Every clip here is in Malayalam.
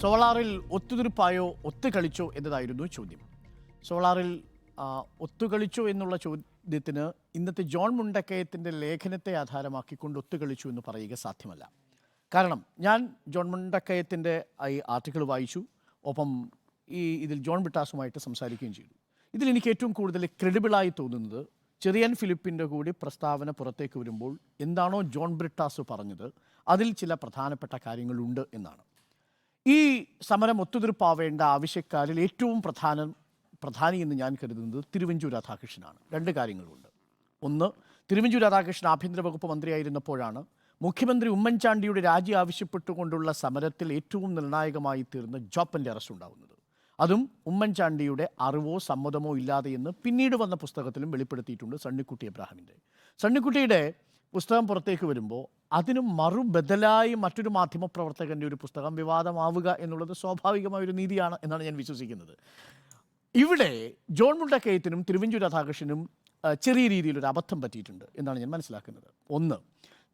സോളാറിൽ ഒത്തുതീർപ്പായോ ഒത്തുകളിച്ചോ എന്നതായിരുന്നു ചോദ്യം. സോളാറിൽ ഒത്തുകളിച്ചു എന്നുള്ള ചോദ്യത്തിന് ഇന്നത്തെ ജോൺ മുണ്ടക്കയത്തിന്റെ ലേഖനത്തെ ആധാരമാക്കിക്കൊണ്ട് ഒത്തുകളിച്ചു എന്ന് പറയുക സാധ്യമല്ല. കാരണം ഞാൻ ജോൺ മുണ്ടക്കയത്തിന്റെ ഈ ആർട്ടിക്കിൾ വായിച്ചു. ഒപ്പം ഈ ഇതിൽ ജോൺ ബിട്ടാസുമായിട്ട് സംസാരിക്കുകയും ചെയ്തു. ഇതിൽ എനിക്ക് ഏറ്റവും കൂടുതൽ ക്രെഡിബിളായി തോന്നുന്നത് ചെറിയൻ ഫിലിപ്പിന്റെ കൂടി പ്രസ്താവന പുറത്തേക്ക് വരുമ്പോൾ എന്താണോ ജോൺ ബ്രിട്ടാസ് പറഞ്ഞത് അതിൽ ചില പ്രധാനപ്പെട്ട കാര്യങ്ങളുണ്ട് എന്നാണ്. ഈ സമരം ഒത്തുതീർപ്പാവേണ്ട ആവശ്യക്കാരിൽ ഏറ്റവും പ്രധാനം പ്രധാനി എന്ന് ഞാൻ കരുതുന്നത് തിരുവഞ്ചൂർ രാധാകൃഷ്ണനാണ്. രണ്ട് കാര്യങ്ങളുണ്ട്. ഒന്ന് തിരുവഞ്ചൂർ രാധാകൃഷ്ണൻ ആഭ്യന്തര വകുപ്പ് മന്ത്രിയായിരുന്നപ്പോഴാണ് മുഖ്യമന്ത്രി ഉമ്മൻചാണ്ടിയുടെ രാജി ആവശ്യപ്പെട്ടുകൊണ്ടുള്ള സമരത്തിൽ ഏറ്റവും നിർണായകമായി തീർന്ന ജോപ്പന്റെ അറസ്റ്റ് ഉണ്ടാവുന്നത്. അതും ഉമ്മൻചാണ്ടിയുടെ അറിവോ സമ്മതമോ ഇല്ലാതെ എന്ന് പിന്നീട് വന്ന പുസ്തകത്തിലും വെളിപ്പെടുത്തിയിട്ടുണ്ട് സണ്ണിക്കുട്ടി എബ്രാഹിമിന്റെ. സണ്ണിക്കുട്ടിയുടെ പുസ്തകം പുറത്തേക്ക് വരുമ്പോൾ അതിന് മറുബദലായി മറ്റൊരു മാധ്യമപ്രവർത്തകന്റെ ഒരു പുസ്തകം വിവാദമാവുക എന്നുള്ളത് സ്വാഭാവികമായ ഒരു നീതിയാണ് എന്നാണ് ഞാൻ വിശ്വസിക്കുന്നത്. ഇവിടെ ജോൺ മുണ്ടക്കയത്തിനും തിരുവഞ്ചൂർ രാധാകൃഷ്ണനും ചെറിയ രീതിയിലൊരു അബദ്ധം പറ്റിയിട്ടുണ്ട് എന്നാണ് ഞാൻ മനസ്സിലാക്കുന്നത്. ഒന്ന്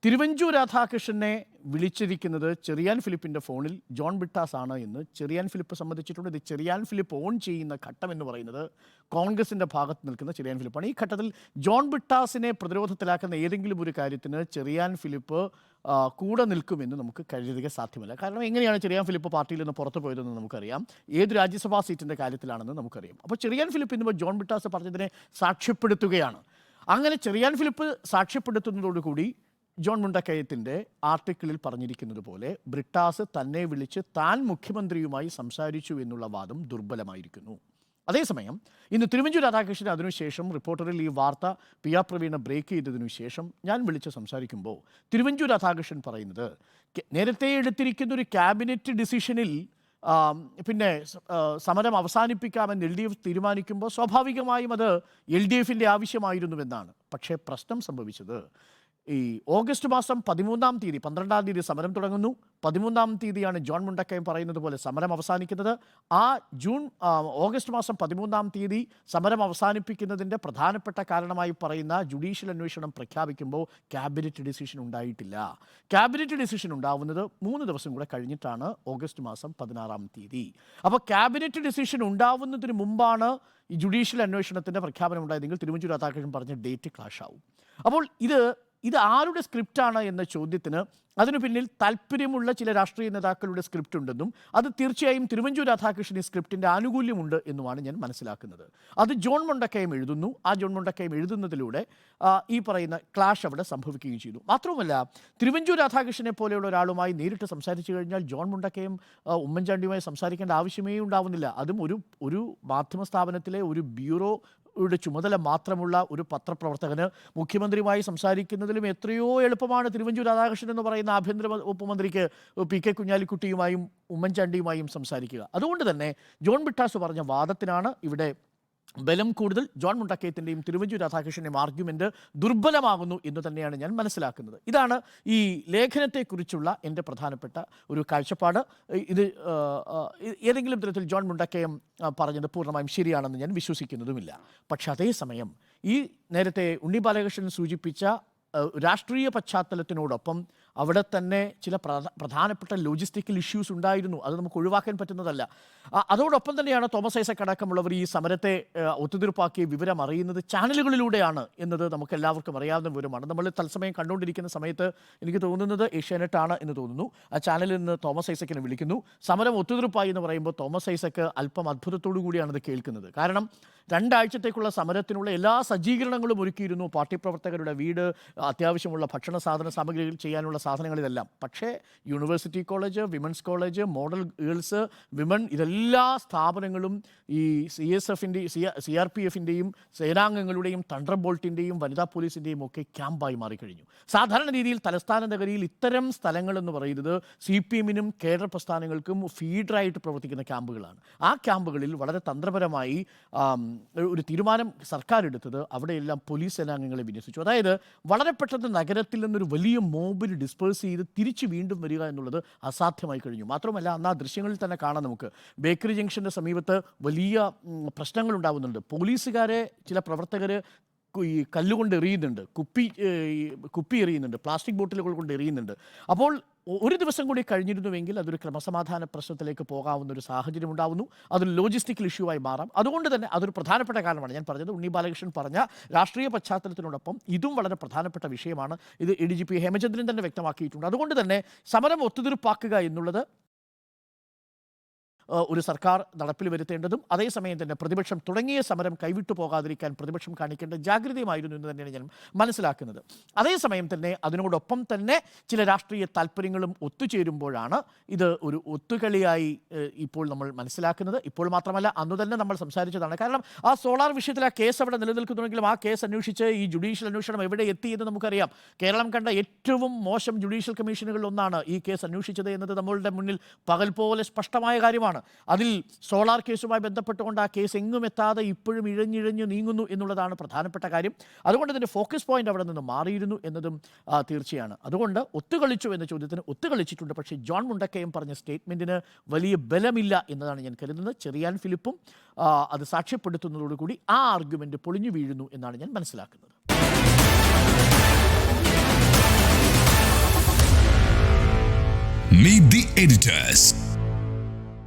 തിരുവഞ്ചൂർ രാധാകൃഷ്ണനെ വിളിച്ചിരിക്കുന്നത് ചെറിയാൻ ഫിലിപ്പിന്റെ ഫോണിൽ ജോൺ ബിട്ടാസ് ആണ് എന്ന് ചെറിയാൻ ഫിലിപ്പ് സംബന്ധിച്ചിട്ടുണ്ട് ഇത് ചെറിയാൻ ഫിലിപ്പ് ഓൺ ചെയ്യുന്ന ഘട്ടം എന്ന് പറയുന്നത് കോൺഗ്രസിന്റെ ഭാഗത്ത് നിൽക്കുന്ന ചെറിയാൻ ഫിലിപ്പാണ്. ഈ ഘട്ടത്തിൽ ജോൺ ബിട്ടാസിനെ പ്രതിരോധത്തിലാക്കുന്ന ഏതെങ്കിലും ഒരു കാര്യത്തിന് ചെറിയാൻ ഫിലിപ്പ് കൂടെ നിൽക്കുമെന്ന് നമുക്ക് കരുതുക സാധ്യമല്ല. കാരണം എങ്ങനെയാണ് ചെറിയാൻ ഫിലിപ്പ് പാർട്ടിയിൽ നിന്ന് പുറത്തു പോയതെന്ന് നമുക്കറിയാം. ഏത് രാജ്യസഭാ സീറ്റിന്റെ കാര്യത്തിലാണെന്ന് നമുക്കറിയാം. അപ്പോൾ ചെറിയാൻ ഫിലിപ്പ് ഇന്നിപ്പോൾ ജോൺ ബിട്ടാസ് പറഞ്ഞതിനെ സാക്ഷ്യപ്പെടുത്തുകയാണ്. അങ്ങനെ ചെറിയാൻ ഫിലിപ്പ് സാക്ഷ്യപ്പെടുത്തുന്നതോടുകൂടി ജോൺ മുണ്ടക്കയത്തിന്റെ ആർട്ടിക്കിളിൽ പറഞ്ഞിരിക്കുന്നത് പോലെ ബ്രിട്ടാസ് തന്നെ വിളിച്ച് താൻ മുഖ്യമന്ത്രിയുമായി സംസാരിച്ചു എന്നുള്ള വാദം ദുർബലമായിരിക്കുന്നു. അതേസമയം ഇന്ന് തിരുവഞ്ചൂർ രാധാകൃഷ്ണൻ അതിനുശേഷം റിപ്പോർട്ടറിൽ ഈ വാർത്ത പി ആർ പ്രവീണ ബ്രേക്ക് ചെയ്തതിനു ശേഷം ഞാൻ വിളിച്ച് സംസാരിക്കുമ്പോൾ തിരുവഞ്ചൂർ രാധാകൃഷ്ണൻ പറയുന്നത് നേരത്തെ എടുത്തിരിക്കുന്ന ഒരു ക്യാബിനറ്റ് ഡിസിഷനിൽ പിന്നെ സമരം അവസാനിപ്പിക്കാമെന്ന് എൽ ഡി എഫ് തീരുമാനിക്കുമ്പോൾ സ്വാഭാവികമായും അത് എൽ ഡി എഫിന്റെ ആവശ്യമായിരുന്നുവെന്നാണ്. പക്ഷേ പ്രശ്നം സംഭവിച്ചത് ഈ ഓഗസ്റ്റ് മാസം പതിമൂന്നാം തീയതി പന്ത്രണ്ടാം തീയതി സമരം തുടങ്ങുന്നു. പതിമൂന്നാം തീയതിയാണ് ജോൺ മുണ്ടക്കയം പറയുന്നത് പോലെ സമരം അവസാനിക്കുന്നത്. ആ ജൂൺ ഓഗസ്റ്റ് മാസം പതിമൂന്നാം തീയതി സമരം അവസാനിപ്പിക്കുന്നതിന്റെ പ്രധാനപ്പെട്ട കാരണമായി പറയുന്ന ജുഡീഷ്യൽ അന്വേഷണം പ്രഖ്യാപിക്കുമ്പോൾ ക്യാബിനറ്റ് ഡിസിഷൻ ഉണ്ടായിട്ടില്ല. ക്യാബിനറ്റ് ഡിസിഷൻ ഉണ്ടാവുന്നത് മൂന്ന് ദിവസം കൂടെ കഴിഞ്ഞിട്ടാണ് ഓഗസ്റ്റ് മാസം പതിനാറാം തീയതി. അപ്പോൾ ക്യാബിനറ്റ് ഡിസിഷൻ ഉണ്ടാവുന്നതിന് മുമ്പാണ് ഈ ജുഡീഷ്യൽ അന്വേഷണത്തിന്റെ പ്രഖ്യാപനം ഉണ്ടായതെങ്കിൽ തിരുവഞ്ചൂർ രാധാകൃഷ്ണൻ പറഞ്ഞ ഡേറ്റ് ക്ലാഷ് ആവും അപ്പോൾ ഇത് ഇത് ആരുടെ സ്ക്രിപ്റ്റാണ് എന്ന ചോദ്യത്തിന് അതിനു പിന്നിൽ താല്പര്യമുള്ള ചില രാഷ്ട്രീയ നേതാക്കളുടെ സ്ക്രിപ്റ്റ് ഉണ്ടെന്നും അത് തീർച്ചയായും തിരുവഞ്ചൂർ രാധാകൃഷ്ണൻ ഈ സ്ക്രിപ്റ്റിന്റെ ആനുകൂല്യമുണ്ട് എന്നുമാണ് ഞാൻ മനസ്സിലാക്കുന്നത്. അത് ജോൺ മൊണ്ടക്കയം എഴുതുന്നു. ആ ജോൺ മൊണ്ടക്കയം എഴുതുന്നതിലൂടെ ഈ പറയുന്ന ക്ലാഷ് അവിടെ സംഭവിക്കുകയും ചെയ്തു. മാത്രവുമല്ല തിരുവഞ്ചൂർ രാധാകൃഷ്ണനെ പോലെയുള്ള ഒരാളുമായി നേരിട്ട് സംസാരിച്ചു കഴിഞ്ഞാൽ ജോൺ മുണ്ടക്കയും ഉമ്മൻചാണ്ടിയുമായി സംസാരിക്കേണ്ട ആവശ്യമേ ഉണ്ടാവുന്നില്ല. അതും ഒരു ഒരു മാധ്യമ സ്ഥാപനത്തിലെ ഒരു ബ്യൂറോ യുടെ ചുമതല മാത്രമുള്ള ഒരു പത്രപ്രവർത്തകന് മുഖ്യമന്ത്രിയുമായി സംസാരിക്കുന്നതിലും എത്രയോ എളുപ്പമാണ് തിരുവഞ്ചൂർ രാധാകൃഷ്ണൻ എന്ന് പറയുന്ന ആഭ്യന്തര വകുപ്പ് മന്ത്രിക്ക് പി കെ കുഞ്ഞാലിക്കുട്ടിയുമായും ഉമ്മൻചാണ്ടിയുമായും സംസാരിക്കുക. അതുകൊണ്ട് തന്നെ ജോൺ ബിട്ടാസ് പറഞ്ഞ വാദത്തിനാണ് ഇവിടെ ബലം കൂടുതൽ ജോൺ മുണ്ടക്കയത്തിന്റെയും തിരുവഞ്ചൂർ രാധാകൃഷ്ണന്റെയും ആർഗ്യുമെന്റ് ദുർബലമാകുന്നു എന്ന് തന്നെയാണ് ഞാൻ മനസ്സിലാക്കുന്നത്. ഇതാണ് ഈ ലേഖനത്തെക്കുറിച്ചുള്ള എന്റെ പ്രധാനപ്പെട്ട ഒരു കാഴ്ചപ്പാട്. ഇത് ഏതെങ്കിലും തരത്തിൽ ജോൺ മുണ്ടക്കയം പറഞ്ഞത് പൂർണമായും ശരിയാണെന്ന് ഞാൻ വിശ്വസിക്കുന്നതുമില്ല. പക്ഷെ അതേസമയം ഈ നേരത്തെ ഉണ്ണി ബാലകൃഷ്ണൻ സൂചിപ്പിച്ച രാഷ്ട്രീയ പശ്ചാത്തലത്തിനോടൊപ്പം അവിടെ തന്നെ ചില പ്രധാനപ്പെട്ട ലോജിസ്റ്റിക്കൽ ഇഷ്യൂസ് ഉണ്ടായിരുന്നു. അത് നമുക്ക് ഒഴിവാക്കാൻ പറ്റുന്നതല്ല. അതോടൊപ്പം തന്നെയാണ് തോമസ് ഐസക് അടക്കമുള്ളവർ ഈ സമരത്തെ ഒത്തുതീർപ്പാക്കി വിവരം അറിയുന്നത് ചാനലുകളിലൂടെയാണ് എന്നത് നമുക്ക് എല്ലാവർക്കും അറിയാവുന്ന വിവരമാണ്. നമ്മൾ തത്സമയം കണ്ടുകൊണ്ടിരിക്കുന്ന സമയത്ത് എനിക്ക് തോന്നുന്നത് ഏഷ്യാനെറ്റ് ആണ് എന്ന് തോന്നുന്നു. ആ ചാനലിൽ നിന്ന് തോമസ് ഐസക്കിനെ വിളിക്കുന്നു. സമരം ഒത്തുതീർപ്പായി എന്ന് പറയുമ്പോൾ തോമസ് ഐസക്ക് അല്പം അത്ഭുതത്തോടു കൂടിയാണ് ഇത് കേൾക്കുന്നത്. കാരണം രണ്ടാഴ്ചത്തേക്കുള്ള സമരത്തിനുള്ള എല്ലാ സജ്ജീകരണങ്ങളും ഒരുക്കിയിരുന്നു. പാർട്ടി പ്രവർത്തകരുടെ വീട് അത്യാവശ്യമുള്ള ഭക്ഷണ സാധന സാമഗ്രികൾ ചെയ്യാനുള്ള സാധനങ്ങളിതെല്ലാം പക്ഷേ university college women's college model girls women ഇതെല്ലാ സ്ഥാപനങ്ങളും ഈ സി എസ് എഫിന്റെ സി ആർ പി എഫിന്റെയും സേനാംഗങ്ങളുടെയും തണ്ടർ ബോൾട്ടിന്റെയും വനിതാ പോലീസിന്റെയും ഒക്കെ ക്യാമ്പായി മാറിക്കഴിഞ്ഞു. സാധാരണ രീതിയിൽ തലസ്ഥാന നഗരിയിൽ ഇത്തരം സ്ഥലങ്ങൾ എന്ന് പറയുന്നത് സി പി എമ്മിനും കേരള പ്രസ്ഥാനങ്ങൾക്കും ഫീഡറായിട്ട് പ്രവർത്തിക്കുന്ന ക്യാമ്പുകളാണ്. ആ ക്യാമ്പുകളിൽ വളരെ തന്ത്രപരമായി ഒരു തീരുമാനം സർക്കാർ എടുത്തത് അവിടെയെല്ലാം പോലീസ് സേനാംഗങ്ങളെ വിന്യസിച്ചു. അതായത് വളരെ പെട്ടെന്ന് നഗരത്തിൽ നിന്നൊരു വലിയ മോബിൽ ഡിസ്പേഴ്സ് ചെയ്ത് തിരിച്ച് വീണ്ടും വരിക എന്നുള്ളത് അസാധ്യമായി കഴിഞ്ഞു. മാത്രമല്ല അന്ന് ആ ദൃശ്യങ്ങളിൽ തന്നെ കാണാം നമുക്ക്. ബേക്കറി ജംഗ്ഷന്റെ സമീപത്ത് വലിയ പ്രശ്നങ്ങൾ ഉണ്ടാകുന്നുണ്ട് പോലീസുകാരെ ചില പ്രവർത്തകർ ഈ കല്ലുകൊണ്ട് എറിയുന്നുണ്ട്. കുപ്പി കുപ്പി എറിയുന്നുണ്ട്. പ്ലാസ്റ്റിക് ബോട്ടിലുകൾ കൊണ്ട് എറിയുന്നുണ്ട്. അപ്പോൾ ഒരു ദിവസം കൂടി കഴിഞ്ഞിരുന്നുവെങ്കിൽ അതൊരു ക്രമസമാധാന പ്രശ്നത്തിലേക്ക് പോകാവുന്ന ഒരു സാഹചര്യം ഉണ്ടാവുന്നു. അതൊരു ലോജിസ്റ്റിക്കൽ ഇഷ്യൂ ആയി മാറാം. അതുകൊണ്ട് തന്നെ അതൊരു പ്രധാനപ്പെട്ട കാരണമാണ്. ഞാൻ പറഞ്ഞത് ഉണ്ണി ബാലകൃഷ്ണൻ പറഞ്ഞ രാഷ്ട്രീയ പശ്ചാത്തലത്തിനോടൊപ്പം ഇതും വളരെ പ്രധാനപ്പെട്ട വിഷയമാണ്. ഇത് A D G P Hemachandran തന്നെ വ്യക്തമാക്കിയിട്ടുണ്ട്. അതുകൊണ്ട് തന്നെ സമരം ഒത്തുതീർപ്പാക്കുക എന്നുള്ളത് ഒരു സർക്കാർ നടപ്പിൽ വരുത്തേണ്ടതും അതേസമയം തന്നെ പ്രതിപക്ഷം തുടങ്ങിയ സമരം കൈവിട്ടു പോകാതിരിക്കാൻ പ്രതിപക്ഷം കാണിക്കേണ്ട ജാഗ്രതയുമായിരുന്നു എന്ന് തന്നെയാണ് ഞാൻ മനസ്സിലാക്കുന്നത്. അതേസമയം തന്നെ അതിനോടൊപ്പം തന്നെ ചില രാഷ്ട്രീയ താല്പര്യങ്ങളും ഒത്തുചേരുമ്പോഴാണ് ഇത് ഒരു ഒത്തുകളിയായി ഇപ്പോൾ നമ്മൾ മനസ്സിലാക്കുന്നത്. ഇപ്പോൾ മാത്രമല്ല അന്ന് തന്നെ നമ്മൾ സംസാരിച്ചതാണ്. കാരണം ആ സോളാർ വിഷയത്തിൽ ആ കേസ് അവിടെ നിലനിൽക്കുന്നുണ്ടെങ്കിലും ആ കേസ് അന്വേഷിച്ച് ഈ ജുഡീഷ്യൽ അന്വേഷണം എവിടെ എത്തി എന്ന് നമുക്കറിയാം. കേരളം കണ്ട ഏറ്റവും മോശം ജുഡീഷ്യൽ കമ്മീഷനുകളിൽ ഒന്നാണ് ഈ കേസ് അന്വേഷിച്ചത് എന്നത് നമ്മളുടെ മുന്നിൽ പകൽ പോലെ സ്പഷ്ടമായ കാര്യമാണ്. അതിൽ സോളാർ കേസുമായി ബന്ധപ്പെട്ടുകൊണ്ട് ആ കേസ് എങ്ങും എത്താതെ ഇപ്പോഴും ഇഴഞ്ഞിഴഞ്ഞ് നീങ്ങുന്നു എന്നുള്ളതാണ് പ്രധാനപ്പെട്ട കാര്യം. അതുകൊണ്ട് ഇതിന്റെ ഫോക്കസ് പോയിന്റ് അവിടെ നിന്ന് മാറിയിരുന്നു എന്നതും തീർച്ചയാണ്. അതുകൊണ്ട് ഒത്തുകളിച്ചു എന്ന ചോദ്യത്തിന് ഒത്തുകളിച്ചിട്ടുണ്ട്. പക്ഷേ ജോൺ മുണ്ടക്കയം പറഞ്ഞ സ്റ്റേറ്റ്മെന്റിന് വലിയ ബലമില്ല എന്നതാണ് ഞാൻ കരുതുന്നത്. ചെറിയാൻ ഫിലിപ്പും അത് സാക്ഷ്യപ്പെടുത്തുന്നതോടുകൂടി ആ ആർഗ്യുമെന്റ് പൊളിഞ്ഞു വീഴുന്നു എന്നാണ് ഞാൻ മനസ്സിലാക്കുന്നത്. Meet the editors.